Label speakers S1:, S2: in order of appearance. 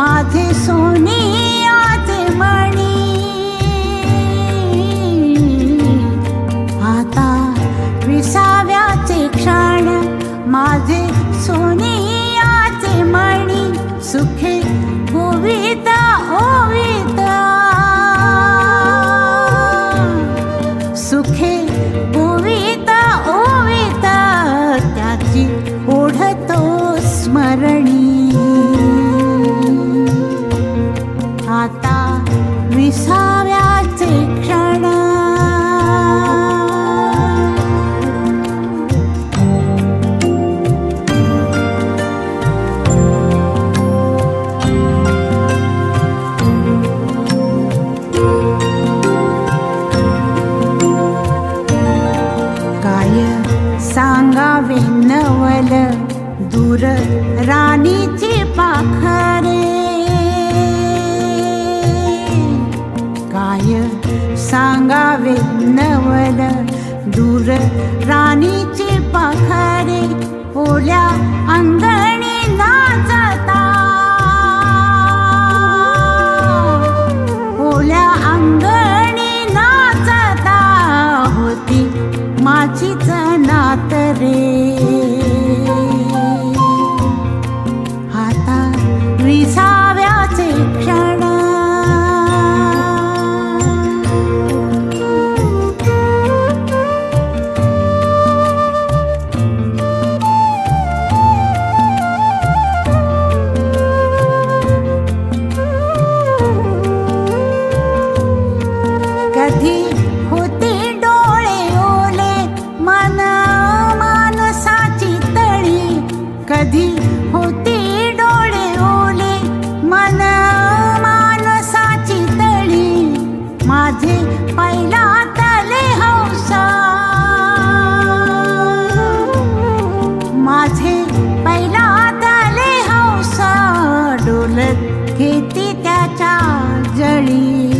S1: माझे सोनियाचे मणी. आता विसाव्याचे क्षण माझे सोनियाचे मणी. सुखे गोविता ओविता सुखे गोविता ओविता त्याची ओढतो स्मरण. विसाव्याचे क्षण काय सांगावे नवल दूर राणीचे पाखरे. नवल दूर राणीचे पाखारे ओल्या अंगणी कधी होते डोळे ओले? मन मानसाची तळी. कधी होते डोळे ओले? मन मानसाची तळी. माझे पहिला तले हौसा. माझे पहिला तले हौसा. डोलत घेते त्याच्या जळी.